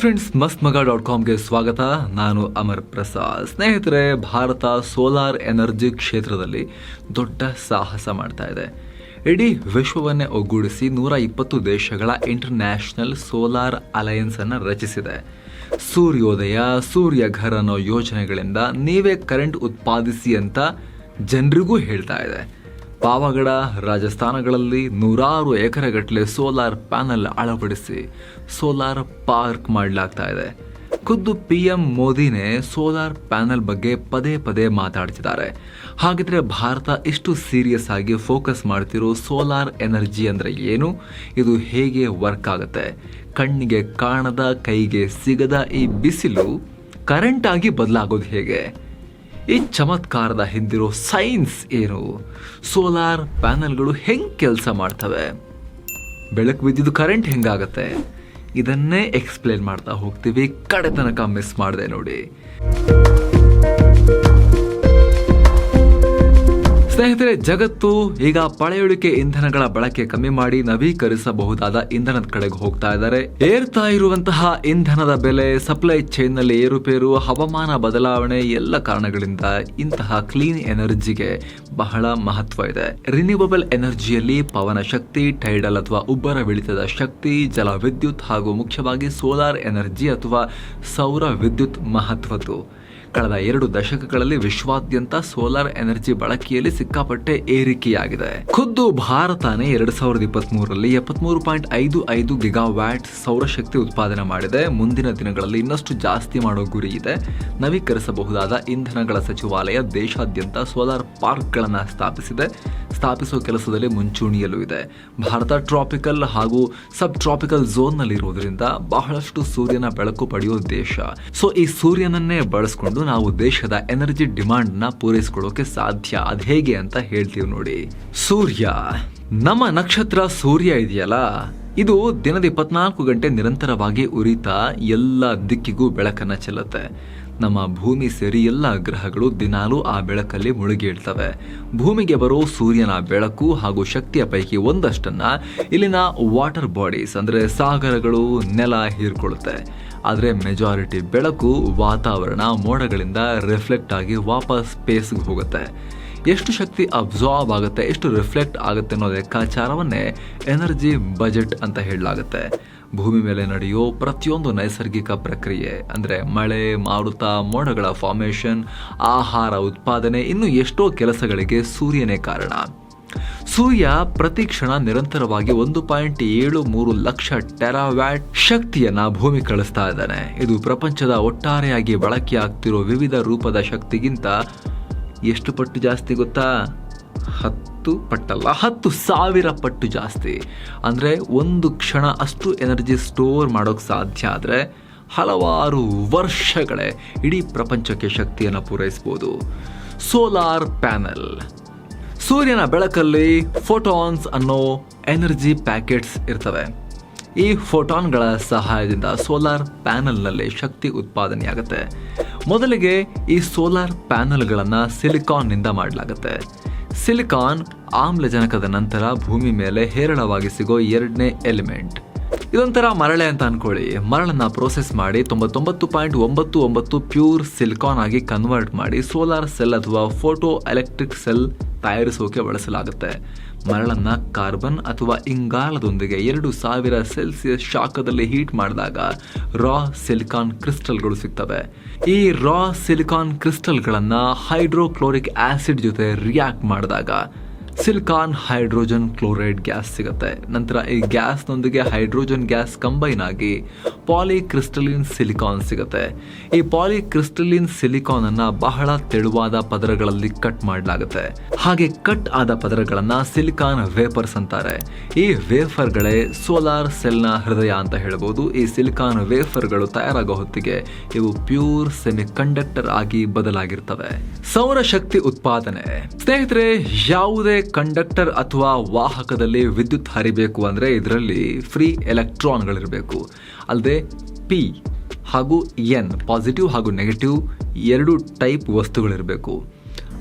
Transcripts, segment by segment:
Friends ಮಸ್ತ್ ಮಗ dot ಕಾಮ್ಗೆ ಸ್ವಾಗತ. ನಾನು ಅಮರ್ ಪ್ರಸಾದ್. ಸ್ನೇಹಿತರೆ, ಭಾರತ ಸೋಲಾರ್ ಎನರ್ಜಿ ಕ್ಷೇತ್ರದಲ್ಲಿ ದೊಡ್ಡ ಸಾಹಸ ಮಾಡ್ತಾ ಇದೆ. ಇಡೀ ವಿಶ್ವವನ್ನೇ ಒಗ್ಗೂಡಿಸಿ ನೂರ ಇಪ್ಪತ್ತು ದೇಶಗಳ ಇಂಟರ್ನ್ಯಾಷನಲ್ ಸೋಲಾರ್ ಅಲಯನ್ಸ್ ಅನ್ನು ರಚಿಸಿದೆ. ಸೂರ್ಯೋದಯ ಸೂರ್ಯಘರ್ ಅನ್ನೋ ಯೋಜನೆಗಳಿಂದ ನೀವೇ ಕರೆಂಟ್ ಉತ್ಪಾದಿಸಿ ಅಂತ ಜನರಿಗೂ ಹೇಳ್ತಾ ಇದೆ. ಪಾವಗಡ ರಾಜಸ್ಥಾನಗಳಲ್ಲಿ ನೂರಾರು ಎಕರೆಗಟ್ಟಲೆ ಸೋಲಾರ್ ಪ್ಯಾನೆಲ್ ಅಳವಡಿಸಿ ಸೋಲಾರ್ ಪಾರ್ಕ್ ಮಾಡಲಾಗ್ತಾ ಇದೆ. ಖುದ್ದು ಪಿ ಎಂ ಮೋದಿನೇ ಸೋಲಾರ್ ಪ್ಯಾನೆಲ್ ಬಗ್ಗೆ ಪದೇ ಪದೇ ಮಾತಾಡ್ತಿದ್ದಾರೆ. ಹಾಗಿದ್ರೆ ಭಾರತ ಇಷ್ಟು ಸೀರಿಯಸ್ ಆಗಿ ಫೋಕಸ್ ಮಾಡ್ತಿರೋ ಸೋಲಾರ್ ಎನರ್ಜಿ ಅಂದರೆ ಏನು? ಇದು ಹೇಗೆ ವರ್ಕ್ ಆಗುತ್ತೆ? ಕಣ್ಣಿಗೆ ಕಾಣದ, ಕೈಗೆ ಸಿಗದ ಈ ಬಿಸಿಲು ಕರೆಂಟ್ ಆಗಿ ಬದಲಾಗೋದು ಹೇಗೆ? ಈ ಚಮತ್ಕಾರದ ಹಿಂದಿರೋ ಸೈನ್ಸ್ ಏನು? ಸೋಲಾರ್ ಪ್ಯಾನೆಲ್ಗಳು ಹೆಂಗೆ ಕೆಲಸ ಮಾಡ್ತವೆ? ಬೆಳಕು ಬಿದ್ದಿದ್ದು ಕರೆಂಟ್ ಹೆಂಗಾಗತ್ತೆ? ಇದನ್ನೇ ಎಕ್ಸ್ಪ್ಲೇನ್ ಮಾಡ್ತಾ ಹೋಗ್ತೀವಿ. ಕಡೆ ತನಕ ಮಿಸ್ ಮಾಡಿದೆ ನೋಡಿ. ಸ್ನೇಹಿತರೆ, ಜಗತ್ತು ಈಗ ಪಳೆಯುಳಿಕೆ ಇಂಧನಗಳ ಬಳಕೆ ಕಮ್ಮಿ ಮಾಡಿ ನವೀಕರಿಸಬಹುದಾದ ಇಂಧನದ ಕಡೆಗೆ ಹೋಗ್ತಾ ಇದ್ದಾರೆ. ಏರ್ತಾ ಇರುವಂತಹ ಇಂಧನದ ಬೆಲೆ ಸಪ್ಲೈ ಚೈನ್ನಲ್ಲಿ ಏರುಪೇರು, ಹವಾಮಾನ ಬದಲಾವಣೆ ಎಲ್ಲ ಕಾರಣಗಳಿಂದ ಇಂತಹ ಕ್ಲೀನ್ ಎನರ್ಜಿಗೆ ಬಹಳ ಮಹತ್ವ ಇದೆ. ರಿನ್ಯೂವಬಲ್ ಎನರ್ಜಿಯಲ್ಲಿ ಪವನ ಶಕ್ತಿ ಟೈಡಲ್ ಅಥವಾ ಉಬ್ಬರ ಬಿಳಿತದ ಶಕ್ತಿ ಜಲ ವಿದ್ಯುತ್ ಹಾಗೂ ಮುಖ್ಯವಾಗಿ ಸೋಲಾರ್ ಎನರ್ಜಿ ಅಥವಾ ಸೌರ ವಿದ್ಯುತ್ ಮಹತ್ವದ್ದು. ಕಳೆದ ಎರಡು ದಶಕಗಳಲ್ಲಿ ವಿಶ್ವಾದ್ಯಂತ ಸೋಲಾರ್ ಎನರ್ಜಿ ಬಳಕೆಯಲ್ಲಿ ಸಿಕ್ಕಾಪಟ್ಟೆ ಏರಿಕೆಯಾಗಿದೆ. ಖುದ್ದು ಭಾರತನೇ ಎರಡ್ ಸಾವಿರದ ಇಪ್ಪತ್ತ್ ಮೂರರಲ್ಲಿ ಎಪ್ಪತ್ಮೂರು ಪಾಯಿಂಟ್ ಐದು ಐದು ಗಿಗಾವ್ಯಾಟ್ ಸೌರಶಕ್ತಿ ಉತ್ಪಾದನೆ ಮಾಡಿದೆ. ಮುಂದಿನ ದಿನಗಳಲ್ಲಿ ಇನ್ನಷ್ಟು ಜಾಸ್ತಿ ಮಾಡೋ ಗುರಿ ಇದೆ. ನವೀಕರಿಸಬಹುದಾದ ಇಂಧನಗಳ ಸಚಿವಾಲಯ ದೇಶಾದ್ಯಂತ ಸೋಲಾರ್ ಪಾರ್ಕ್ಗಳನ್ನು ಸ್ಥಾಪಿಸಿದೆ. ಸ್ಥಾಪಿಸುವ ಕೆಲಸದಲ್ಲಿ ಮುಂಚೂಣಿಯಲ್ಲೂ ಇದೆ. ಭಾರತ ಟ್ರಾಪಿಕಲ್ ಹಾಗೂ ಸಬ್ ಟ್ರಾಪಿಕಲ್ ಇರುವುದರಿಂದ ಬಹಳಷ್ಟು ಸೂರ್ಯನ ಬೆಳಕು ಪಡೆಯುವ ದೇಶ. ಸೊ, ಈ ಸೂರ್ಯನನ್ನೇ ಬಳಸ್ಕೊಂಡು ನಾವು ದೇಶದ ಎನರ್ಜಿ ಡಿಮಾಂಡ್ನ ಪೂರೈಸಿಕೊಳ್ಳೋಕೆ ಸಾಧ್ಯ. ಅದ್ ಹೇಗೆ ಅಂತ ಹೇಳ್ತೀವಿ ನೋಡಿ. ಸೂರ್ಯ. ನಮ್ಮ ನಕ್ಷತ್ರ ಸೂರ್ಯ ಇದೆಯಲ್ಲ? ಇದು ದಿನದ ಇಪ್ಪತ್ನಾಲ್ಕು ಗಂಟೆ ನಿರಂತರವಾಗಿ ಉರಿತಾ ಎಲ್ಲ ದಿಕ್ಕಿಗೂ ಬೆಳಕನ್ನ ಚೆಲ್ಲುತ್ತೆ. ನಮ್ಮ ಭೂಮಿ ಸೇರಿ ಎಲ್ಲ ಗ್ರಹಗಳು ದಿನಾಲೂ ಆ ಬೆಳಕಲ್ಲಿ ಮುಳುಗಿ ಇಡ್ತವೆ ಭೂಮಿಗೆ ಬರೋ ಸೂರ್ಯನ ಬೆಳಕು ಹಾಗೂ ಶಕ್ತಿಯ ಪೈಕಿ ಒಂದಷ್ಟನ್ನ ಇಲ್ಲಿನ ವಾಟರ್ ಬಾಡೀಸ್ ಅಂದ್ರೆ ಸಾಗರಗಳು ನೆಲ ಹೀರ್ಕೊಳ್ಳುತ್ತೆ ಆದರೆ ಮೆಜಾರಿಟಿ ಬೆಳಕು ವಾತಾವರಣ ಮೋಡಗಳಿಂದ ರಿಫ್ಲೆಕ್ಟ್ ಆಗಿ ವಾಪಸ್ ಸ್ಪೇಸ್ಗೆ ಹೋಗುತ್ತೆ. ಎಷ್ಟು ಶಕ್ತಿ ಅಬ್ಸಾರ್ಬ್ ಆಗುತ್ತೆ, ಎಷ್ಟು ರಿಫ್ಲೆಕ್ಟ್ ಆಗುತ್ತೆ ಅನ್ನೋ ಲೆಕ್ಕಾಚಾರವನ್ನೇ ಎನರ್ಜಿ ಬಜೆಟ್ ಅಂತ ಹೇಳಲಾಗುತ್ತೆ. ಭೂಮಿ ಮೇಲೆ ನಡೆಯೋ ಪ್ರತಿಯೊಂದು ನೈಸರ್ಗಿಕ ಪ್ರಕ್ರಿಯೆ, ಅಂದರೆ ಮಳೆ, ಮಾರುತ, ಮೋಡಗಳ ಫಾರ್ಮೇಷನ್ ಆಹಾರ ಉತ್ಪಾದನೆ, ಇನ್ನೂ ಎಷ್ಟೋ ಕೆಲಸಗಳಿಗೆ ಸೂರ್ಯನೇ ಕಾರಣ. ಸೂರ್ಯ ಪ್ರತಿ ಕ್ಷಣ ನಿರಂತರವಾಗಿ ಒಂದು ಪಾಯಿಂಟ್ ಏಳು ಮೂರು ಲಕ್ಷ ಟೆರಾವ್ಯಾಟ್ ಶಕ್ತಿಯನ್ನ ಭೂಮಿ ಕಳಿಸ್ತಾ ಇದ್ದಾನೆ. ಇದು ಪ್ರಪಂಚದ ಒಟ್ಟಾರೆಯಾಗಿ ಬಳಕೆ ಆಗ್ತಿರೋ ವಿವಿಧ ರೂಪದ ಶಕ್ತಿಗಿಂತ ಎಷ್ಟು ಪಟ್ಟು ಜಾಸ್ತಿ ಗೊತ್ತಾ? ಹತ್ತು ಪಟ್ಟಲ್ಲ, ಹತ್ತು ಸಾವಿರ ಪಟ್ಟು ಜಾಸ್ತಿ. ಅಂದರೆ ಒಂದು ಕ್ಷಣ ಅಷ್ಟು ಎನರ್ಜಿ ಸ್ಟೋರ್ ಮಾಡೋಕ್ಕೆ ಸಾಧ್ಯ ಆದರೆ ಹಲವಾರು ವರ್ಷಗಳೇ ಇಡೀ ಪ್ರಪಂಚಕ್ಕೆ ಶಕ್ತಿಯನ್ನು ಪೂರೈಸ್ಬೋದು. Solar panel. ಸೂರ್ಯನ ಬೆಳಕಲ್ಲಿ ಫೋಟಾನ್ಸ್ ಅನ್ನೋ ಎನರ್ಜಿ ಪ್ಯಾಕೆಟ್ಸ್ ಇರ್ತವೆ. ಈ ಫೋಟಾನ್ಗಳ ಸಹಾಯದಿಂದ ಸೋಲಾರ್ ಪ್ಯಾನಲ್ನಲ್ಲಿ ಶಕ್ತಿ ಉತ್ಪಾದನೆಯಾಗುತ್ತೆ. ಮೊದಲಿಗೆ ಈ ಸೋಲಾರ್ ಪ್ಯಾನಲ್ಗಳನ್ನು ಸಿಲಿಕಾನ್ನಿಂದ ಮಾಡಲಾಗುತ್ತೆ. ಸಿಲಿಕಾನ್ ಆಮ್ಲಜನಕದ ನಂತರ ಭೂಮಿ ಮೇಲೆ ಹೇರಳವಾಗಿ ಸಿಗೋ ಎರಡನೇ ಎಲಿಮೆಂಟ್. ಇದೊಂಥರ ಮರಳೆ ಅಂತ ಅನ್ಕೊಳ್ಳಿ. ಮರಳನ್ನು ಪ್ರೋಸೆಸ್ ಮಾಡಿ ತೊಂಬತ್ತೊಂಬತ್ತು ಪಾಯಿಂಟ್ ಒಂಬತ್ತು ಒಂಬತ್ತು ಪ್ಯೂರ್ ಸಿಲಿಕಾನ್ ಆಗಿ ಕನ್ವರ್ಟ್ ಮಾಡಿ ಸೋಲಾರ್ ಸೆಲ್ ಅಥವಾ ಫೋಟೋ ಎಲೆಕ್ಟ್ರಿಕ್ ಸೆಲ್ ತಯಾರಿಸೋಕೆ ಬಳಸಲಾಗುತ್ತೆ. ಮರಳನ್ನ ಕಾರ್ಬನ್ ಅಥವಾ ಇಂಗಾಲದೊಂದಿಗೆ ಎರಡು ಸಾವಿರ ಸೆಲ್ಸಿಯಸ್ ಶಾಖದಲ್ಲಿ ಹೀಟ್ ಮಾಡಿದಾಗ ರಾ ಸಿಲಿಕಾನ್ ಕ್ರಿಸ್ಟಲ್ಗಳು ಸಿಗ್ತವೆ. ಈ ರಾ ಸಿಲಿಕಾನ್ ಕ್ರಿಸ್ಟಲ್ಗಳನ್ನ ಹೈಡ್ರೋಕ್ಲೋರಿಕ್ ಆಸಿಡ್ ಜೊತೆ ರಿಯಾಕ್ಟ್ ಮಾಡಿದಾಗ ಸಿಲಿಕಾನ್ ಹೈಡ್ರೋಜನ್ ಕ್ಲೋರೈಡ್ ಗ್ಯಾಸ್ ಸಿಗುತ್ತೆ. ನಂತರ ಈ ಗ್ಯಾಸ್ನೊಂದಿಗೆ ಹೈಡ್ರೋಜನ್ ಗ್ಯಾಸ್ ಕಂಬೈನ್ ಆಗಿ ಪಾಲಿಕ್ರಿಸ್ಟಲಿನ್ ಸಿಲಿಕಾನ್ ಸಿಗುತ್ತೆ. ಈ ಪಾಲಿಕ್ರಿಸ್ಟಲಿನ್ ಸಿಲಿಕಾನ್ ಅನ್ನ ಬಹಳ ತೆಳುವಾದ ಪದರಗಳಲ್ಲಿ ಕಟ್ ಮಾಡಲಾಗುತ್ತೆ. ಹಾಗೆ ಕಟ್ ಆದ ಪದರಗಳನ್ನ ಸಿಲಿಕಾನ್ ವೇಪರ್ಸ್ ಅಂತಾರೆ. ಈ ವೇಫರ್ಗಳೇ ಸೋಲಾರ್ ಸೆಲ್ನ ಹೃದಯ ಅಂತ ಹೇಳ್ಬೋದು. ಈ ಸಿಲಿಕಾನ್ ವೇಫರ್ಗಳು ತಯಾರಾಗೋ ಹೊತ್ತಿಗೆ ಇವು ಪ್ಯೂರ್ ಸೆಮಿ ಕಂಡಕ್ಟರ್ ಆಗಿ ಬದಲಾಗಿರ್ತವೆ. ಸೌರಶಕ್ತಿ ಉತ್ಪಾದನೆ. ಸ್ನೇಹಿತರೆ, ಯಾವುದೇ ಕಂಡಕ್ಟರ್ ಅಥವಾ ವಾಹಕದಲ್ಲಿ ವಿದ್ಯುತ್ ಹರಿಬೇಕು ಅಂದರೆ ಇದರಲ್ಲಿ ಫ್ರೀ ಎಲೆಕ್ಟ್ರಾನ್ಗಳಿರಬೇಕು ಅಲ್ಲದೆ ಪಿ ಹಾಗೂ ಎನ್ ಪಾಸಿಟಿವ್ ಹಾಗೂ ನೆಗೆಟಿವ್ ಎರಡು ಟೈಪ್ ವಸ್ತುಗಳಿರಬೇಕು.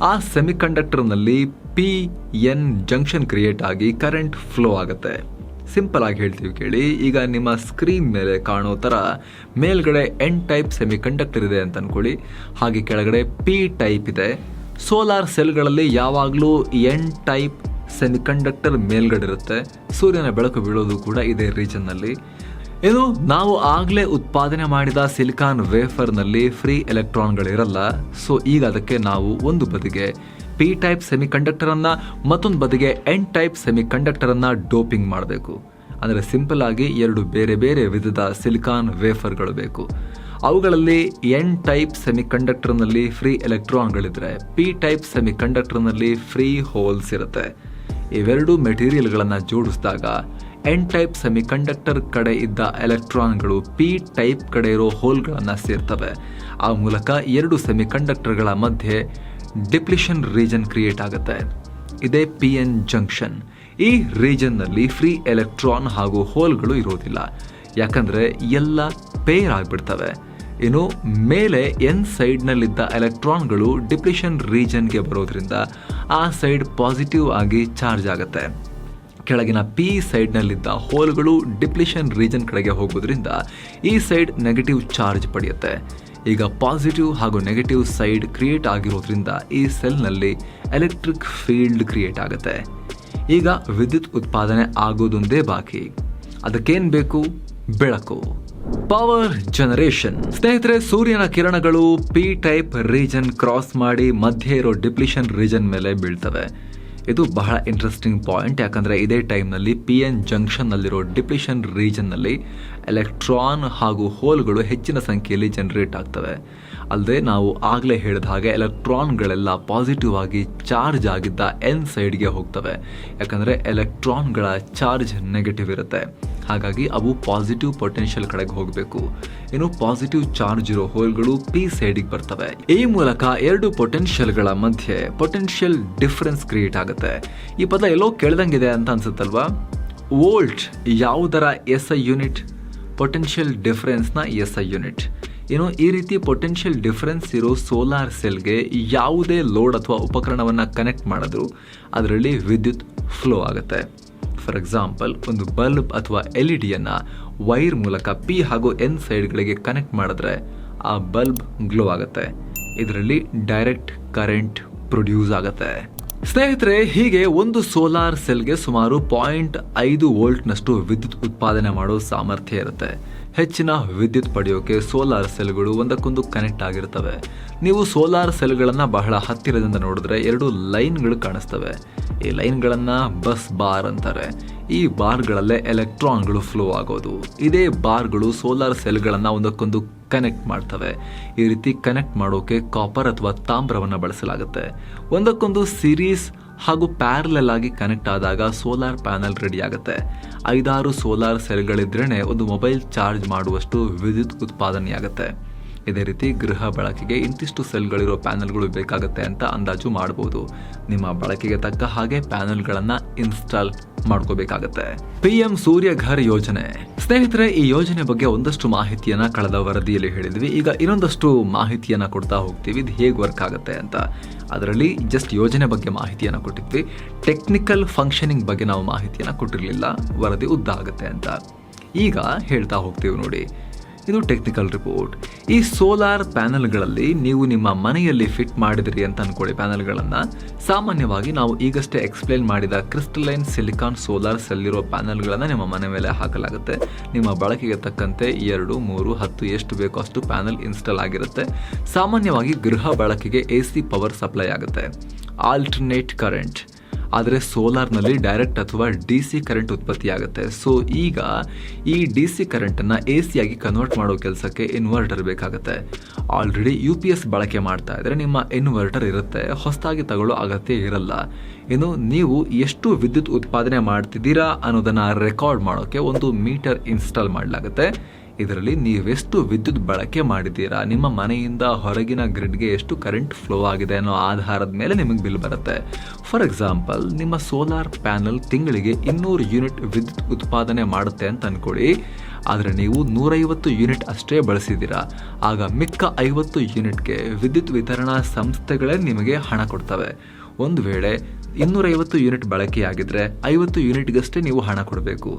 ಆ ಸೆಮಿಕಂಡಕ್ಟರ್ನಲ್ಲಿ ಪಿ ಎನ್ ಜಂಕ್ಷನ್ ಕ್ರಿಯೇಟ್ ಆಗಿ ಕರೆಂಟ್ ಫ್ಲೋ ಆಗುತ್ತೆ. ಸಿಂಪಲ್ ಆಗಿ ಹೇಳ್ತೀವಿ ಕೇಳಿ. ಈಗ ನಿಮ್ಮ ಸ್ಕ್ರೀನ್ ಮೇಲೆ ಕಾಣೋ ಥರ ಮೇಲ್ಗಡೆ ಎನ್ ಟೈಪ್ ಸೆಮಿಕಂಡಕ್ಟರ್ ಇದೆ ಅಂತ ಅನ್ಕೊಳ್ಳಿ. ಹಾಗೆ ಕೆಳಗಡೆ ಪಿ ಟೈಪ್ ಇದೆ. ಸೋಲಾರ್ ಸೆಲ್ಗಳಲ್ಲಿ ಯಾವಾಗಲೂ ಎನ್ ಟೈಪ್ ಸೆಮಿ ಕಂಡಕ್ಟರ್ ಮೇಲ್ಗಡೆ ಇರುತ್ತೆ ಸೂರ್ಯನ ಬೆಳಕು ಬೀಳೋದು ಕೂಡ ಇದೇ ರೀಜನ್ನಲ್ಲಿ. ಇದು ನಾವು ಆಗಲೇ ಉತ್ಪಾದನೆ ಮಾಡಿದ ಸಿಲಿಕಾನ್ ವೇಫರ್ನಲ್ಲಿ ಫ್ರೀ ಎಲೆಕ್ಟ್ರಾನ್ಗಳಿರಲ್ಲ. ಸೊ, ಈಗ ಅದಕ್ಕೆ ನಾವು ಒಂದು ಬದಿಗೆ ಪಿ ಟೈಪ್ ಸೆಮಿ ಕಂಡಕ್ಟರನ್ನು ಮತ್ತೊಂದು ಬದಿಗೆ ಎನ್ ಟೈಪ್ ಸೆಮಿ ಕಂಡಕ್ಟರನ್ನು ಡೋಪಿಂಗ್ ಮಾಡಬೇಕು. ಅಂದರೆ ಸಿಂಪಲ್ ಆಗಿ ಎರಡು ಬೇರೆ ಬೇರೆ ವಿಧದ ಸಿಲಿಕಾನ್ ವೇಫರ್ಗಳು ಬೇಕು. ಅವುಗಳಲ್ಲಿ ಎನ್ ಟೈಪ್ ಸೆಮಿಕಂಡಕ್ಟರ್ನಲ್ಲಿ ಫ್ರೀ ಎಲೆಕ್ಟ್ರಾನ್ಗಳಿದ್ರೆ ಪಿ ಟೈಪ್ ಸೆಮಿ ಕಂಡಕ್ಟರ್ನಲ್ಲಿ ಫ್ರೀ ಹೋಲ್ಸ್ ಇರುತ್ತೆ. ಇವೆರಡು ಮೆಟೀರಿಯಲ್ಗಳನ್ನು ಜೋಡಿಸಿದಾಗ ಎನ್ ಟೈಪ್ ಸೆಮಿಕಂಡಕ್ಟರ್ ಕಡೆ ಇದ್ದ ಎಲೆಕ್ಟ್ರಾನ್ಗಳು ಪಿ ಟೈಪ್ ಕಡೆ ಇರೋ ಹೋಲ್ಗಳನ್ನು ಸೇರ್ತವೆ. ಆ ಮೂಲಕ ಎರಡು ಸೆಮಿಕಂಡಕ್ಟರ್ಗಳ ಮಧ್ಯೆ ಡಿಪ್ಲಿಷನ್ ರೀಜನ್ ಕ್ರಿಯೇಟ್ ಆಗುತ್ತೆ. ಇದೇ ಪಿ ಎನ್ ಜಂಕ್ಷನ್ ಈ ರೀಜನ್ನಲ್ಲಿ ಫ್ರೀ ಎಲೆಕ್ಟ್ರಾನ್ ಹಾಗೂ ಹೋಲ್ಗಳು ಇರೋದಿಲ್ಲ. ಯಾಕಂದರೆ ಎಲ್ಲ ಪೇರ್ ಆಗಿಬಿಡ್ತವೆ. ಇನ್ನು ಮೇಲೆ ಎನ್ ಸೈಡ್ನಲ್ಲಿದ್ದ ಎಲೆಕ್ಟ್ರಾನ್ಗಳು ಡಿಪ್ಲಿಷನ್ ರೀಜನ್ಗೆ ಬರೋದ್ರಿಂದ ಆ ಸೈಡ್ ಪಾಸಿಟಿವ್ ಆಗಿ ಚಾರ್ಜ್ ಆಗುತ್ತೆ. ಕೆಳಗಿನ ಪಿ ಸೈಡ್ನಲ್ಲಿದ್ದ ಹೋಲ್ಗಳು ಡಿಪ್ಲಿಷನ್ ರೀಜನ್ ಕಡೆಗೆ ಹೋಗೋದ್ರಿಂದ ಈ ಸೈಡ್ ನೆಗೆಟಿವ್ ಚಾರ್ಜ್ ಪಡೆಯುತ್ತೆ. ಈಗ ಪಾಸಿಟಿವ್ ಹಾಗೂ ನೆಗೆಟಿವ್ ಸೈಡ್ ಕ್ರಿಯೇಟ್ ಆಗಿರೋದ್ರಿಂದ ಈ ಸೆಲ್ನಲ್ಲಿ ಎಲೆಕ್ಟ್ರಿಕ್ ಫೀಲ್ಡ್ ಕ್ರಿಯೇಟ್ ಆಗುತ್ತೆ. ಈಗ ವಿದ್ಯುತ್ ಉತ್ಪಾದನೆ ಆಗೋದೊಂದೇ ಬಾಕಿ. ಅದಕ್ಕೇನು ಬೇಕು? ಬೆಳಕು. ಪವರ್ ಜನರೇಷನ್ ಸ್ನೇಹಿತರೆ, ಸೂರ್ಯನ ಕಿರಣಗಳು ಪಿ ಟೈಪ್ ರೀಜನ್ ಕ್ರಾಸ್ ಮಾಡಿ ಮಧ್ಯೆ ಇರೋ ಡಿಪ್ಲಿಷನ್ ರೀಜನ್ ಮೇಲೆ ಬೀಳ್ತವೆ. ಇದು ಬಹಳ ಇಂಟ್ರೆಸ್ಟಿಂಗ್ ಪಾಯಿಂಟ್ ಯಾಕಂದ್ರೆ ಇದೇ ಟೈಮ್ನಲ್ಲಿ ಪಿ ಎನ್ ಜಂಕ್ಷನ್ನಲ್ಲಿರೋ ಡಿಪ್ಲಿಷನ್ ರೀಜನ್ನಲ್ಲಿ ಎಲೆಕ್ಟ್ರಾನ್ ಹಾಗೂ ಹೋಲ್ಗಳು ಹೆಚ್ಚಿನ ಸಂಖ್ಯೆಯಲ್ಲಿ ಜನರೇಟ್ ಆಗ್ತವೆ. ಅಲ್ಲದೆ ನಾವು ಆಗಲೇ ಹೇಳಿದ ಹಾಗೆ ಎಲೆಕ್ಟ್ರಾನ್ಗಳೆಲ್ಲ ಪಾಸಿಟಿವ್ ಆಗಿ ಚಾರ್ಜ್ ಆಗಿದ್ದ ಎನ್ ಸೈಡ್ಗೆ ಹೋಗ್ತವೆ. ಯಾಕಂದರೆ ಎಲೆಕ್ಟ್ರಾನ್ಗಳ ಚಾರ್ಜ್ ನೆಗೆಟಿವ್ ಇರುತ್ತೆ. ಹಾಗಾಗಿ ಅವು ಪಾಸಿಟಿವ್ ಪೊಟೆನ್ಷಿಯಲ್ ಕಡೆಗೆ ಹೋಗಬೇಕು. ಏನು ಪಾಸಿಟಿವ್ ಚಾರ್ಜ್ ಇರೋ ಹೋಲ್ಗಳು ಪಿ ಸೈಡಿಗೆ ಬರ್ತವೆ. ಈ ಮೂಲಕ ಎರಡು ಪೊಟೆನ್ಷಿಯಲ್ಗಳ ಮಧ್ಯೆ ಪೊಟೆನ್ಷಿಯಲ್ ಡಿಫರೆನ್ಸ್ ಕ್ರಿಯೇಟ್ ಆಗುತ್ತೆ. ಈ ಪದ ಎಲ್ಲೋ ಕೇಳ್ದಂಗಿದೆ ಅಂತ ಅನ್ಸುತ್ತಲ್ವಾ? ವೋಲ್ಟ್ ಯಾವುದರ ಎಸ್ ಐ ಯೂನಿಟ್ ಪೊಟೆನ್ಷಿಯಲ್ ಡಿಫ್ರೆನ್ಸ್ನ ಎಸ್ ಐ ಯೂನಿಟ್ ಏನು ಈ ರೀತಿ ಪೊಟೆನ್ಷಿಯಲ್ ಡಿಫರೆನ್ಸ್ ಇರೋ ಸೋಲಾರ್ ಸೆಲ್ಗೆ ಯಾವುದೇ ಲೋಡ್ ಅಥವಾ ಉಪಕರಣವನ್ನು ಕನೆಕ್ಟ್ ಮಾಡಿದ್ರು, ಅದರಲ್ಲಿ ವಿದ್ಯುತ್ ಫ್ಲೋ ಆಗುತ್ತೆ. ಫಾರ್ ಎಕ್ಸಾಂಪಲ್ ಒಂದು ಬಲ್ಬ್ ಅಥವಾ ಎಲ್ ಇ ಡಿಯನ್ನು ವೈರ್ ಮೂಲಕ ಪಿ ಹಾಗೂ ಎನ್ ಸೈಡ್ಗಳಿಗೆ ಕನೆಕ್ಟ್ ಮಾಡಿದ್ರೆ ಆ ಬಲ್ಬ್ ಗ್ಲೋ ಆಗುತ್ತೆ. ಇದರಲ್ಲಿ ಡೈರೆಕ್ಟ್ ಕರೆಂಟ್ ಪ್ರೊಡ್ಯೂಸ್ ಆಗುತ್ತೆ. ಸ್ನೇಹಿತರೆ, ಹೀಗೆ ಒಂದು ಸೋಲಾರ್ ಸೆಲ್ಗೆ ಸುಮಾರು ಪಾಯಿಂಟ್ ಐದು ವೋಲ್ಟ್ನಷ್ಟು ವಿದ್ಯುತ್ ಉತ್ಪಾದನೆ ಮಾಡೋ ಸಾಮರ್ಥ್ಯ ಇರುತ್ತೆ. ಹೆಚ್ಚಿನ ವಿದ್ಯುತ್ ಪಡೆಯೋಕೆ ಸೋಲಾರ್ ಸೆಲ್ಗಳು ಒಂದಕ್ಕೊಂದು ಕನೆಕ್ಟ್ ಆಗಿರ್ತವೆ. ನೀವು ಸೋಲಾರ್ ಸೆಲ್ಗಳನ್ನು ಬಹಳ ಹತ್ತಿರದಿಂದ ನೋಡಿದ್ರೆ ಎರಡು ಲೈನ್ಗಳು ಕಾಣಿಸ್ತವೆ. ಈ ಲೈನ್ಗಳನ್ನು ಬಸ್ ಬಾರ್ ಅಂತಾರೆ. ಈ ಬಾರ್ಗಳಲ್ಲೇ ಎಲೆಕ್ಟ್ರಾನ್ಗಳು ಫ್ಲೋ ಆಗೋದು. ಇದೇ ಬಾರ್ಗಳು ಸೋಲಾರ್ ಸೆಲ್ಗಳನ್ನು ಒಂದಕ್ಕೊಂದು ಕನೆಕ್ಟ್ ಮಾಡ್ತವೆ. ಈ ರೀತಿ ಕನೆಕ್ಟ್ ಮಾಡೋಕೆ ಕಾಪರ್ ಅಥವಾ ತಾಮ್ರವನ್ನು ಬಳಸಲಾಗುತ್ತೆ. ಒಂದಕ್ಕೊಂದು ಸಿರೀಸ್ ಹಾಗೂ ಪ್ಯಾರಲಲ್ ಕನೆಕ್ಟ್ ಆದಾಗ ಸೋಲಾರ್ ಪ್ಯಾನಲ್ ರೆಡಿ ಆಗುತ್ತೆ. ಐದಾರು ಸೋಲಾರ್ ಸೆಲ್ಗಳಿದ್ರೇ ಒಂದು ಮೊಬೈಲ್ ಚಾರ್ಜ್ ಮಾಡುವಷ್ಟು ವಿದ್ಯುತ್ ಉತ್ಪಾದನೆಯಾಗುತ್ತೆ. ಇದೇ ರೀತಿ ಗೃಹ ಬಳಕೆಗೆ ಇಂತಿಷ್ಟು ಸೆಲ್ಗಳಿರೋ ಪ್ಯಾನಲ್ಗಳು ಬೇಕಾಗುತ್ತೆ ಅಂತ ಅಂದಾಜು ಮಾಡಬಹುದು ನಿಮ್ಮ ಬಳಕೆಗೆ ತಕ್ಕ ಹಾಗೆ ಪ್ಯಾನಲ್ಗಳನ್ನು ಇನ್ಸ್ಟಾಲ್ ಮಾಡ್ಕೋಬೇಕಾಗತ್ತೆ. ಪಿ ಎಂ ಸೂರ್ಯ ಘರ್ ಯೋಜನೆ. ಸ್ನೇಹಿತರೆ, ಈ ಯೋಜನೆ ಬಗ್ಗೆ ಒಂದಷ್ಟು ಮಾಹಿತಿಯನ್ನ ಕಳೆದ ವರದಿಯಲ್ಲಿ ಹೇಳಿದ್ವಿ. ಈಗ ಇನ್ನೊಂದಷ್ಟು ಮಾಹಿತಿಯನ್ನ ಕೊಡ್ತಾ ಹೋಗ್ತೀವಿ. ಇದು ಹೇಗೆ ವರ್ಕ್ ಆಗುತ್ತೆ ಅಂತ. ಅದರಲ್ಲಿ ಜಸ್ಟ್ ಯೋಜನೆ ಬಗ್ಗೆ ಮಾಹಿತಿಯನ್ನ ಕೊಟ್ಟಿದ್ವಿ. ಟೆಕ್ನಿಕಲ್ ಫಂಕ್ಷನಿಂಗ್ ಬಗ್ಗೆ ನಾವು ಮಾಹಿತಿಯನ್ನ ಕೊಟ್ಟಿರಲಿಲ್ಲ. ವರದಿ ಉದ್ದ ಆಗುತ್ತೆ ಅಂತ. ಈಗ ಹೇಳ್ತಾ ಹೋಗ್ತೀವಿ ನೋಡಿ. ಇದು ಟೆಕ್ನಿಕಲ್ ರಿಪೋರ್ಟ್ ಈ ಸೋಲಾರ್ ಪ್ಯಾನೆಲ್ಗಳಲ್ಲಿ ನೀವು ನಿಮ್ಮ ಮನೆಯಲ್ಲಿ ಫಿಟ್ ಮಾಡಿದಿರಿ ಅಂತ ಅನ್ಕೊಳ್ಳಿ ಪ್ಯಾನೆಲ್ಗಳನ್ನು ಸಾಮಾನ್ಯವಾಗಿ ನಾವು ಈಗಷ್ಟೇ ಎಕ್ಸ್ಪ್ಲೇನ್ ಮಾಡಿದ ಕ್ರಿಸ್ಟಲೈನ್ ಸಿಲಿಕಾನ್ ಸೋಲಾರ್ ಸೆಲ್ ಇರೋ ಪ್ಯಾನೆಲ್ಗಳನ್ನು ನಿಮ್ಮ ಮನೆ ಮೇಲೆ ಹಾಕಲಾಗುತ್ತೆ. ನಿಮ್ಮ ಬಳಕೆಗೆ ತಕ್ಕಂತೆ ಎರಡು, ಮೂರು, ಹತ್ತು ಎಷ್ಟು ಬೇಕೋ ಅಷ್ಟು ಪ್ಯಾನೆಲ್ ಇನ್ಸ್ಟಾಲ್ ಆಗಿರುತ್ತೆ. ಸಾಮಾನ್ಯವಾಗಿ ಗೃಹ ಬಳಕೆಗೆ ಎ ಸಿ ಪವರ್ ಸಪ್ಲೈ ಆಗುತ್ತೆ. ಆಲ್ಟರ್ನೇಟ್ ಕರೆಂಟ್ ಆದರೆ ಸೋಲಾರ್ನಲ್ಲಿ ಡೈರೆಕ್ಟ್ ಅಥವಾ ಡಿ ಸಿ ಕರೆಂಟ್ ಉತ್ಪತ್ತಿಯಾಗುತ್ತೆ. ಸೊ ಈಗ ಈ ಡಿ ಸಿ ಕರೆಂಟನ್ನು ಎ ಸಿಯಾಗಿ ಕನ್ವರ್ಟ್ ಮಾಡೋ ಕೆಲಸಕ್ಕೆ ಇನ್ವರ್ಟರ್ ಬೇಕಾಗುತ್ತೆ. ಆಲ್ರೆಡಿ ಯು ಪಿ ಎಸ್ ಬಳಕೆ ಮಾಡ್ತಾ ಇದ್ದರೆ ನಿಮ್ಮ ಇನ್ವರ್ಟರ್ ಇರುತ್ತೆ. ಹೊಸದಾಗಿ ತಗೊಳ್ಳೋ ಅಗತ್ಯ ಇರಲ್ಲ. ಇನ್ನು ನೀವು ಎಷ್ಟು ವಿದ್ಯುತ್ ಉತ್ಪಾದನೆ ಮಾಡ್ತಿದ್ದೀರಾ ಅನ್ನೋದನ್ನು ರೆಕಾರ್ಡ್ ಮಾಡೋಕ್ಕೆ ಒಂದು ಮೀಟರ್ ಇನ್ಸ್ಟಾಲ್ ಮಾಡಲಾಗುತ್ತೆ. ಇದರಲ್ಲಿ ನೀವೆಷ್ಟು ವಿದ್ಯುತ್ ಬಳಕೆ ಮಾಡಿದ್ದೀರಾ? ನಿಮ್ಮ ಮನೆಯಿಂದ ಹೊರಗಿನ ಗ್ರಿಡ್ಗೆ ಎಷ್ಟು ಕರೆಂಟ್ ಫ್ಲೋ ಆಗಿದೆ ಅನ್ನೋ ಆಧಾರದ ಮೇಲೆ ನಿಮಗೆ ಬಿಲ್ ಬರುತ್ತೆ. ಫಾರ್ ಎಕ್ಸಾಂಪಲ್ ನಿಮ್ಮ ಸೋಲಾರ್ ಪ್ಯಾನಲ್ ತಿಂಗಳಿಗೆ ಇನ್ನೂರು ಯೂನಿಟ್ ವಿದ್ಯುತ್ ಉತ್ಪಾದನೆ ಮಾಡುತ್ತೆ ಅಂತ ಅನ್ಕೊಳ್ಳಿ. ಆದರೆ ನೀವು ನೂರೈವತ್ತು ಯೂನಿಟ್ ಅಷ್ಟೇ ಬಳಸಿದ್ದೀರಾ. ಆಗ ಮಿಕ್ಕ ಐವತ್ತು ಯೂನಿಟ್ಗೆ ವಿದ್ಯುತ್ ವಿತರಣಾ ಸಂಸ್ಥೆಗಳೇ ನಿಮಗೆ ಹಣ ಕೊಡ್ತವೆ. ಒಂದು ವೇಳೆ ಇನ್ನೂರೈವತ್ತು ಯೂನಿಟ್ ಬಳಕೆಯಾಗಿದ್ರೆ ಐವತ್ತು ಯೂನಿಟ್ಗಷ್ಟೇ ನೀವು ಹಣ ಕೊಡಬೇಕು.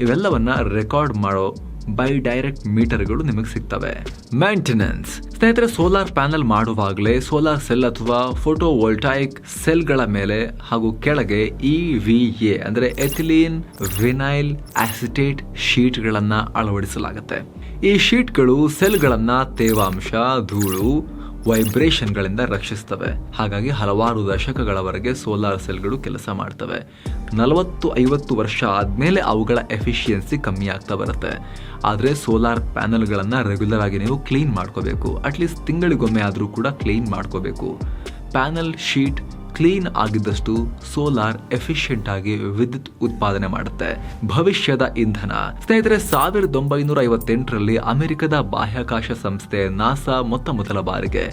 ಇವೆಲ್ಲವನ್ನು ರೆಕಾರ್ಡ್ ಮಾಡೋ ಬೈ ಡೈರೆಕ್ಟ್ ಮೀಟರ್ಗಳು ನಿಮಗೆ ಸಿಗ್ತವೆ. ಮೇಂಟೆನೆನ್ಸ್. ಸ್ನೇಹಿತರೆ, ಸೋಲಾರ್ ಪ್ಯಾನೆಲ್ ಮಾಡುವಾಗಲೇ ಸೋಲಾರ್ ಸೆಲ್ ಅಥವಾ ಫೋಟೋ ವೋಲ್ಟಾಯಿಕ್ ಸೆಲ್ಗಳ ಮೇಲೆ ಹಾಗೂ ಕೆಳಗೆ ಇ ವಿ ಎ, ಅಂದರೆ ಎಥಿಲೀನ್ ವಿನೈಲ್ ಆಸಿಟೇಟ್ ಶೀಟ್ಗಳನ್ನು ಅಳವಡಿಸಲಾಗುತ್ತೆ. ಈ ಶೀಟ್ಗಳು ಸೆಲ್ಗಳನ್ನು ತೇವಾಂಶ, ಧೂಳು ವೈಬ್ರೇಷನ್ಗಳಿಂದ ರಕ್ಷಿಸ್ತವೆ. ಹಾಗಾಗಿ ಹಲವಾರು ದಶಕಗಳವರೆಗೆ ಸೋಲಾರ್ ಸೆಲ್ಗಳು ಕೆಲಸ ಮಾಡ್ತವೆ. ನಲವತ್ತು ಐವತ್ತು ವರ್ಷ ಆದಮೇಲೆ ಅವುಗಳ ಎಫಿಷಿಯನ್ಸಿ ಕಮ್ಮಿ ಆಗ್ತಾ ಬರುತ್ತೆ. ಆದರೆ ಸೋಲಾರ್ ಪ್ಯಾನಲ್ಗಳನ್ನು ರೆಗ್ಯುಲರ್ ಆಗಿ ನೀವು ಕ್ಲೀನ್ ಮಾಡ್ಕೋಬೇಕು. ಅಟ್ಲೀಸ್ಟ್ ತಿಂಗಳಿಗೊಮ್ಮೆ ಆದರೂ ಕೂಡ ಕ್ಲೀನ್ ಮಾಡ್ಕೋಬೇಕು. ಪ್ಯಾನಲ್ ಶೀಟ್ ಕ್ಲೀನ್ ಆಗಿದ್ದಷ್ಟು ಸೋಲಾರ್ ಎಫಿಷಿಯಂಟ್ ಆಗಿ ವಿದ್ಯುತ್ ಉತ್ಪಾದನೆ ಮಾಡುತ್ತೆ. ಭವಿಷ್ಯದ ಇಂಧನ. ಸ್ನೇಹಿತರೆ, ಸಾವಿರದ ಒಂಬೈನೂರ ಐವತ್ತೆಂಟರಲ್ಲಿ ಅಮೆರಿಕದ ಬಾಹ್ಯಾಕಾಶ ಸಂಸ್ಥೆ ನಾಸಾ ಮೊತ್ತ ಮೊದಲ ಬಾರಿಗೆ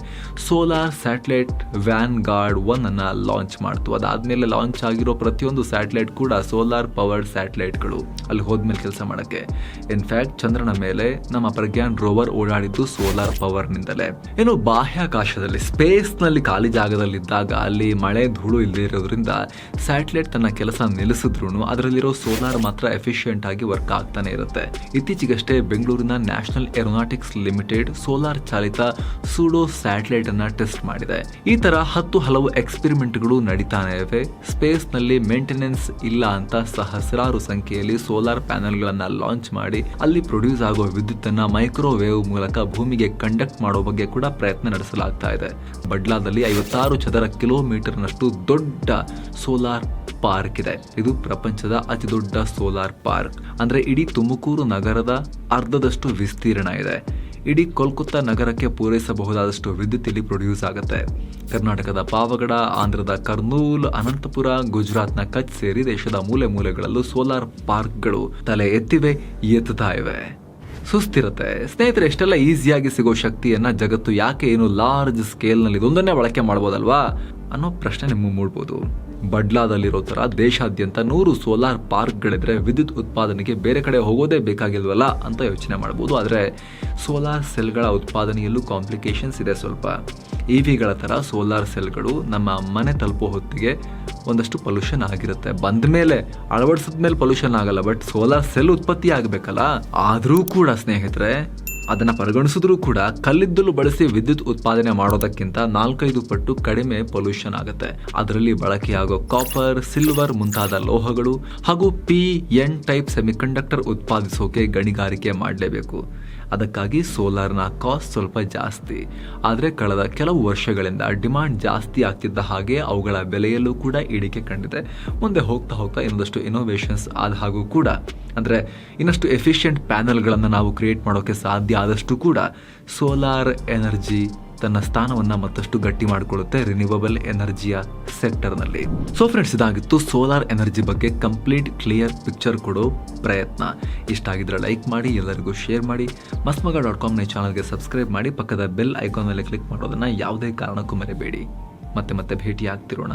solar satellite Vanguard one ಅನ್ನ ಲಾಂಚ್ ಮಾಡ್ತು. ಅದಾದ್ಮೇಲೆ ಲಾಂಚ್ ಆಗಿರೋ ಪ್ರತಿಯೊಂದು ಸ್ಯಾಟಲೈಟ್ ಕೂಡ ಸೋಲಾರ್ ಪವರ್ಡ್ ಸ್ಯಾಟಲೈಟ್ಗಳು. ಅಲ್ಲಿ ಹೋದ್ಮೇಲೆ ಕೆಲಸ ಮಾಡಕ್ಕೆ. ಇನ್ಫ್ಯಾಕ್ಟ್ ಚಂದ್ರನ ಮೇಲೆ ನಮ್ಮ ಪ್ರಜ್ಞಾನ್ ರೋವರ್ ಓಡಾಡಿದ್ದು ಸೋಲಾರ್ ಪವರ್ ನಿಂದಲೇ ಏನು ಬಾಹ್ಯಾಕಾಶದಲ್ಲಿ ಸ್ಪೇಸ್ನಲ್ಲಿ ಖಾಲಿ ಜಾಗದಲ್ಲಿದ್ದಾಗ ಅಲ್ಲಿ ಮಳೆ ಧೂಳು ಇಲ್ಲದೆ ಇರೋದ್ರಿಂದ ಸ್ಯಾಟಲೈಟ್ ತನ್ನ ಕೆಲಸ ನಿಲ್ಲಿಸಿದ್ರು ಅದರಲ್ಲಿರೋ ಸೋಲಾರ್ ಮಾತ್ರ ಎಫಿಷಿಯೆಂಟ್ ಆಗಿ ವರ್ಕ್ ಆಗ್ತಾನೆ ಇರುತ್ತೆ. ಇತ್ತೀಚೆಗಷ್ಟೇ ಬೆಂಗಳೂರಿನ ನ್ಯಾಷನಲ್ ಏರೋನಾಟಿಕ್ಸ್ ಲಿಮಿಟೆಡ್ ಸೋಲಾರ್ ಚಾಲಿತ ಸೂಡೋ ಸ್ಯಾಟಲೈಟ್ ಅನ್ನ ಟೆಸ್ಟ್ ಮಾಡಿದೆ. ಈ ತರ ಹತ್ತು ಹಲವು ಎಕ್ಸ್ಪೆರಿಮೆಂಟ್ಗಳು ನಡೀತಾನೆ ಇವೆ. ಸ್ಪೇಸ್ನಲ್ಲಿ ಮೇಂಟೆನೆನ್ಸ್ ಇಲ್ಲ ಅಂತ ಸಹಸ್ರಾರು ಸಂಖ್ಯೆಯಲ್ಲಿ ಸೋಲಾರ್ ಪ್ಯಾನೆಲ್ಗಳನ್ನ ಲಾಂಚ್ ಮಾಡಿ ಅಲ್ಲಿ ಪ್ರೊಡ್ಯೂಸ್ ಆಗೋ ವಿದ್ಯುತ್ತನ್ನ ಮೈಕ್ರೋವೇವ್ ಮೂಲಕ ಭೂಮಿಗೆ ಕಂಡಕ್ಟ್ ಮಾಡೋ ಬಗ್ಗೆ ಕೂಡ ಪ್ರಯತ್ನ ನಡೆಸಲಾಗ್ತಾ ಇದೆ. ಬಡ್ಲಾದಲ್ಲಿ ಐವತ್ತಾರು ಚದರ ಕಿಲೋಮೀಟರ್ನಷ್ಟು ದೊಡ್ಡ ಸೋಲಾರ್ ಪಾರ್ಕ್ ಇದೆ. ಇದು ಪ್ರಪಂಚದ ಅತಿ ದೊಡ್ಡ ಸೋಲಾರ್ ಪಾರ್ಕ್. ಅಂದ್ರೆ ಇಡೀ ತುಮಕೂರು ನಗರದ ಅರ್ಧದಷ್ಟು ವಿಸ್ತೀರ್ಣ ಇದೆ. ಇಡೀ ಕೋಲ್ಕತ್ತಾ ನಗರಕ್ಕೆ ಪೂರೈಸಬಹುದಾದಷ್ಟು ವಿದ್ಯುತ್ ಇಲ್ಲಿ ಪ್ರೊಡ್ಯೂಸ್ ಆಗುತ್ತೆ. ಕರ್ನಾಟಕದ ಪಾವಗಡ, ಆಂಧ್ರದ ಕರ್ನೂಲ್, ಅನಂತಪುರ, ಗುಜರಾತ್ನ ಕಚ್ ಸೇರಿ ದೇಶದ ಮೂಲೆ ಮೂಲೆಗಳಲ್ಲೂ ಸೋಲಾರ್ ಪಾರ್ಕ್ಗಳು ತಲೆ ಎತ್ತಿವೆ, ಎತ್ತುತ್ತಾ ಇವೆ. ಸುಸ್ಥಿರತೆ. ಸ್ನೇಹಿತರೆ ಎಷ್ಟೆಲ್ಲ ಈಸಿಯಾಗಿ ಸಿಗೋ ಶಕ್ತಿಯನ್ನ ಜಗತ್ತು ಯಾಕೆ ಏನು ಲಾರ್ಜ್ ಸ್ಕೇಲ್ನಲ್ಲಿ ಇದೊಂದನ್ನೇ ಬಳಕೆ ಮಾಡ್ಬೋದಲ್ವಾ? ಅನ್ನೋ ಪ್ರಶ್ನೆ ನಿಮಗೆ ಮೂಡ್ಬೋದು. ಬಡ್ಲಾದಲ್ಲಿರೋ ಥರ ದೇಶಾದ್ಯಂತ ನೂರು ಸೋಲಾರ್ ಪಾರ್ಕ್ಗಳಿದ್ರೆ ವಿದ್ಯುತ್ ಉತ್ಪಾದನೆಗೆ ಬೇರೆ ಕಡೆ ಹೋಗೋದೇ ಬೇಕಾಗಿಲ್ವಲ್ಲ ಅಂತ ಯೋಚನೆ ಮಾಡ್ಬೋದು. ಆದರೆ ಸೋಲಾರ್ ಸೆಲ್ಗಳ ಉತ್ಪಾದನೆಯಲ್ಲೂ ಕಾಂಪ್ಲಿಕೇಶನ್ಸ್ ಇದೆ ಸ್ವಲ್ಪ. ಇ ವಿಗಳ ಥರ ಸೋಲಾರ್ ಸೆಲ್ಗಳು ನಮ್ಮ ಮನೆ ತಲುಪೋ ಹೊತ್ತಿಗೆ ಒಂದಷ್ಟು ಪೊಲ್ಯೂಷನ್ ಆಗಿರುತ್ತೆ. ಬಂದ ಮೇಲೆ ಅಳವಡಿಸಿದ ಮೇಲೆ ಪೊಲ್ಯೂಷನ್ ಆಗಲ್ಲ, ಬಟ್ ಸೋಲಾರ್ ಸೆಲ್ ಉತ್ಪತ್ತಿ ಆಗಬೇಕಲ್ಲ? ಆದರೂ ಕೂಡ ಸ್ನೇಹಿತರೆ ಅದನ್ನ ಪರಿಗಣಿಸಿದ್ರೂ ಕೂಡ ಕಲ್ಲಿದ್ದಲು ಬಳಸಿ ವಿದ್ಯುತ್ ಉತ್ಪಾದನೆ ಮಾಡೋದಕ್ಕಿಂತ ನಾಲ್ಕೈದು ಪಟ್ಟು ಕಡಿಮೆ ಪೊಲ್ಯೂಷನ್ ಆಗುತ್ತೆ. ಅದರಲ್ಲಿ ಬಳಕೆಯಾಗೋ ಕಾಪರ್ ಸಿಲ್ವರ್ ಮುಂತಾದ ಲೋಹಗಳು ಹಾಗೂ ಪಿ ಎನ್ ಟೈಪ್ ಸೆಮಿಕಂಡಕ್ಟರ್ ಉತ್ಪಾದಿಸೋಕೆ ಗಣಿಗಾರಿಕೆ ಮಾಡಲೇಬೇಕು. ಅದಕ್ಕಾಗಿ ಸೋಲಾರ್ನ ಕಾಸ್ಟ್ ಸ್ವಲ್ಪ ಜಾಸ್ತಿ. ಆದರೆ ಕಳೆದ ಕೆಲವು ವರ್ಷಗಳಿಂದ ಡಿಮಾಂಡ್ ಜಾಸ್ತಿ ಆಗ್ತಿದ್ದ ಹಾಗೆ ಅವುಗಳ ಬೆಲೆಯಲ್ಲೂ ಕೂಡ ಇಳಿಕೆ ಕಂಡಿದೆ. ಮುಂದೆ ಹೋಗ್ತಾ ಹೋಗ್ತಾ ಇನ್ನೊಂದಷ್ಟು ಇನೋವೇಷನ್ಸ್ ಆದ ಹಾಗೂ ಕೂಡ, ಅಂದರೆ ಇನ್ನಷ್ಟು ಎಫಿಷಿಯೆಂಟ್ ಪ್ಯಾನಲ್ಗಳನ್ನು ನಾವು ಕ್ರಿಯೇಟ್ ಮಾಡೋಕ್ಕೆ ಸಾಧ್ಯ ಆದಷ್ಟು ಕೂಡ ಸೋಲಾರ್ ಎನರ್ಜಿ ತನ್ನ ಸ್ಥಾನವನ್ನು ಮತ್ತಷ್ಟು ಗಟ್ಟಿ ಮಾಡಿಕೊಳ್ಳುತ್ತೆ ರಿನ್ಯೂವಬಲ್ ಎನರ್ಜಿಯ ಸೆಕ್ಟರ್ನಲ್ಲಿ ಸೊ ಫ್ರೆಂಡ್ಸ್ ಇದಾಗಿತ್ತು ಸೋಲಾರ್ ಎನರ್ಜಿ ಬಗ್ಗೆ ಕಂಪ್ಲೀಟ್ ಕ್ಲಿಯರ್ ಪಿಕ್ಚರ್ ಕೊಡೋ ಪ್ರಯತ್ನ. ಇಷ್ಟ ಆಗಿದ್ರೆ ಲೈಕ್ ಮಾಡಿ, ಎಲ್ಲರಿಗೂ ಶೇರ್ ಮಾಡಿ. ಮಸ್ಮಗ ಡಾಟ್ ಕಾಮ್ನ ಚಾನಲ್ಗೆ ಸಬ್ಸ್ಕ್ರೈಬ್ ಮಾಡಿ, ಪಕ್ಕದ ಬೆಲ್ ಐಕಾನ್ ಮೇಲೆ ಕ್ಲಿಕ್ ಮಾಡೋದನ್ನ ಯಾವುದೇ ಕಾರಣಕ್ಕೂ ಮರೆಯಬೇಡಿ ಮತ್ತೆ ಮತ್ತೆ ಭೇಟಿ ಆಗ್ತಿರೋಣ